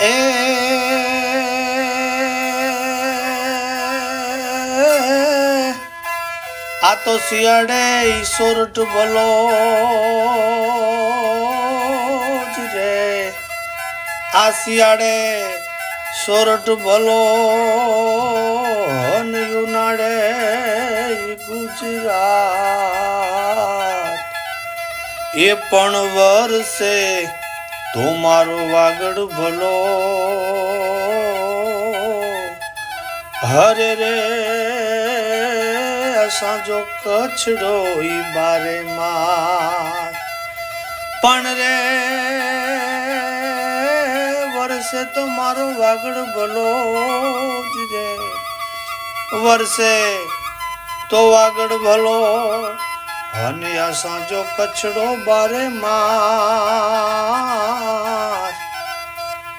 એ આ તો શિયાળે ઈશ્વરટ ભલો રે. આ શિયાળે સોરઠ ભલો ઉનાળે ગુજરાત. એ પણ વરસે તો મારો વાગડ ભલો. હરે રે, સાંજો કછડો ઈ બારે માં પણ રે વર્ષે તો મારો વાગડ ભલો જ રે. વર્ષે તો વાગડ ભલો અને આ સાંજો કચડો બારે માં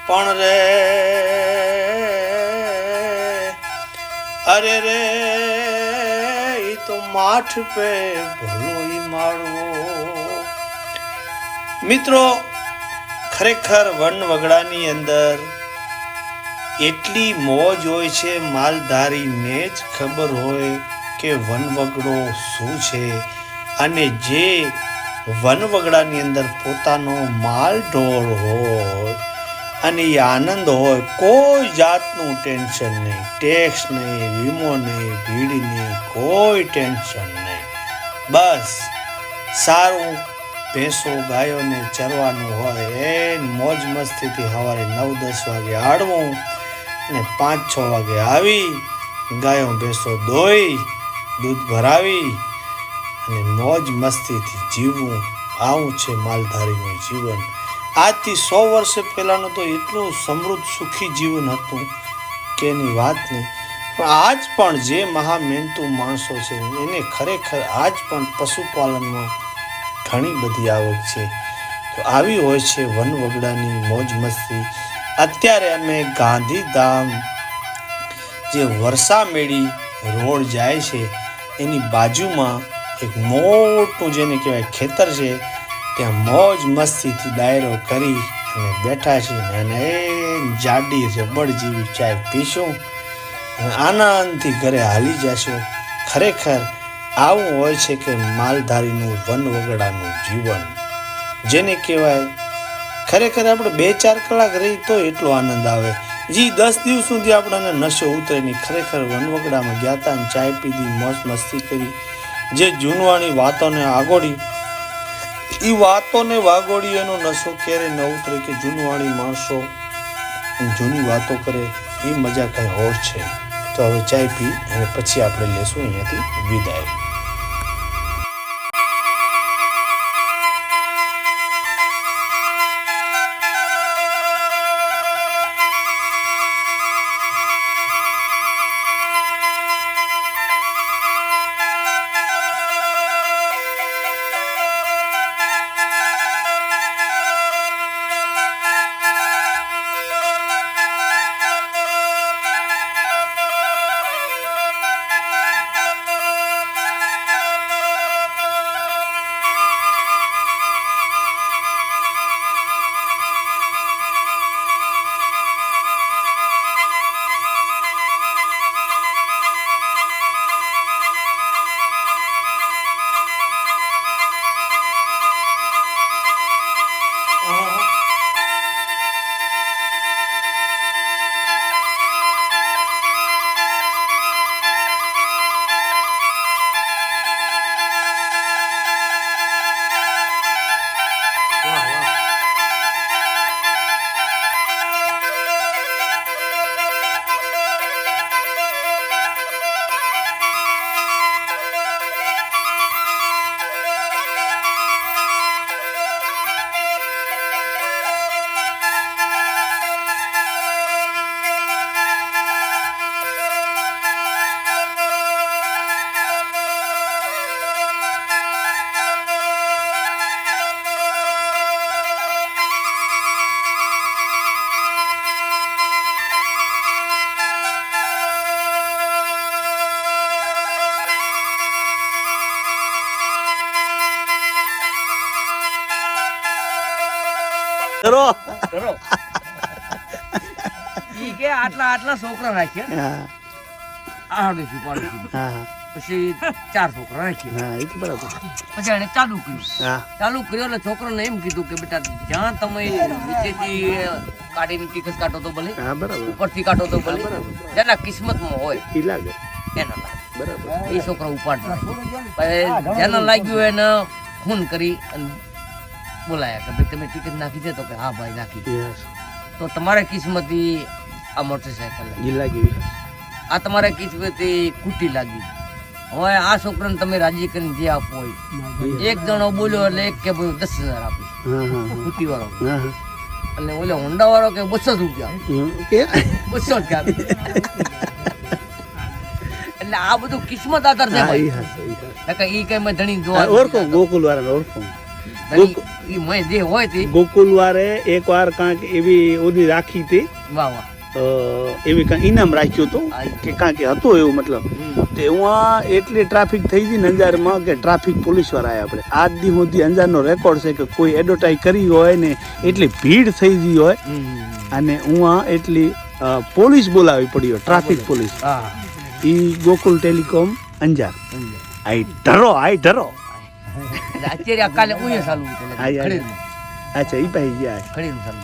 પણ રે, અરે રે, ઈ તો માઠ પે ભલો ઈ માળવો. મિત્રો, ખરેખર વન વગડાની અંદર એટલી મોજ હોય છે, માલધારીને જ ખબર હોય કે વન વગડો શું છે અને જે વન વગડાની અંદર પોતાનો માલ ઢોર હોય અને એ આનંદ હોય, કોઈ જાતનું ટેન્શન નહીં. ટેક્સ નહીં, વીમો નહીં, ભીડ નહીં, કોઈ ટેન્શન નહીં. બસ, સારું ભેંસો ગાયોને ચરવાનું હોય એ મોજ મસ્તીથી સવારે નવ દસ વાગે આડવું અને પાંચ છ વાગે આવી, ગાયો ભેંસો દોઈ દૂધ ભરાવી અને મોજ મસ્તીથી જીવવું, આવું છે માલધારીનું જીવન. આજથી સો વર્ષ પહેલાંનું તો એટલું સમૃદ્ધ સુખી જીવન હતું કે એની વાત નહીં. પણ આજ પણ જે મહામહેનતુ માણસો છે, એને ખરેખર આજ પણ પશુપાલનમાં ઘણી બધી આવક છે. તો આવી હોય છે વન વગડાની મોજ મસ્તી. અત્યારે અમે ગાંધીધામ જે વરસા મેળી રોડ જાય છે, એની બાજુમાં એક મોટું જેને કહેવાય ખેતર છે, ત્યાં મોજ મસ્તીથી ડાયરો કરી અને બેઠા છીએ અને એ જાડી રબડ જેવી ચાય પીશું અને આનંદથી ઘરે હાલી જશો. ખરેખર આવું હોય છે કે માલધારીનું વન વગડાનું જીવન, જેને કહેવાય ખરેખર આપણે બે ચાર કલાક રહી તો એટલો આનંદ આવે. જી, દસ દિવસ સુધી આપણને નશો ઉતરે નહીં ખરેખર વનવગડામાં ગયા હતા અને ચાય પીધી, મોજ મસ્તી કરી. જે જૂનવાણી વાતોને આગોડી એ વાતોને વાગોડી એનો નશો ક્યારે ન ઉતરે કે જૂનવાણી માણસો જૂની વાતો કરે એ મજા કઈ હોશ છે. તો હવે ચાય પી અને પછી આપણે લેશું અહીંયાથી વિદાય. કરો. કરો. ઈ કે આટલા આટલા છોકરા રાખ્યા પાડોશી હા હા. પછી ચાર છોકરા રાખ્યા હા એ તો બરાબર. પછી એને ચાલુ કર્યું. ચાલુ કર્યો એટલે છોકરાને એમ કીધું કે બેટા જ્યાં તમે નીચેથી કાઢીને ટીકસ કાઢો તો ભલે હા બરાબર. ઉપરથી કાઢો તો ભલે. જેના કિસ્મતમાં હોય એ લાગે. એના લાગે. બરાબર. એ છોકરા ઉપાડતા પછી જેને લાગ્યું એને ખૂન કરી અને બોલાયા કે ભાઈ તમે ટિકિટ નાખી દે તો કે હા ભાઈ નાખી તો તમારે કિસ્મતી આ મોટરસાયકલ લાગી. આ તમારે કિસ્મતી કુટી લાગી. હવે આ છોકરાને તમે રાજી કરીને જે આપો હોય. એક જણો બોલ્યો એટલે એક કે ભાઈ દસ હજાર આપીશ કુટી વાળો અને ઓલો હોન્ડા વાળો કે બસો રૂપિયા કે? બસો રૂપિયા એટલે આ બધું કિસ્મત આધાર છે ભાઈ. ઈ કઈ મેં ધણી જોવા ઓળખો ગોકુલ વાળા ઓળખો. જે હોય તે. ગોકુલ વારે એક વાર કાંક એવી ઓલી રાખી હતી. વાહ વાહ. એવી કાંઈ ઇનામ રાખ્યું હતું. કે કાંક હતું એવું મતલબ. હમ. એટલી ટ્રાફિક થઈ ગઈ ને અંજારમાં કે ટ્રાફિક પોલીસવાળા આપણે. આજ દી સુધી અંજારનો રેકોર્ડ છે કે કોઈ એડવર્ટાઈઝ કરી હોય ને એટલી ભીડ થઈ ગઈ હોય. અને હું એટલી પોલીસ બોલાવી પડી હોય ટ્રાફિક પોલીસ ઈ ગોકુલ ટેલિકોમ અંજાર. આઈ ધરો આઈ એટલે અત્યારે આ કાલે ઉયે ચાલુ ખડીરમાં અચ્છા એ ભાઈ ગયા. ખડીમાં ચાલુ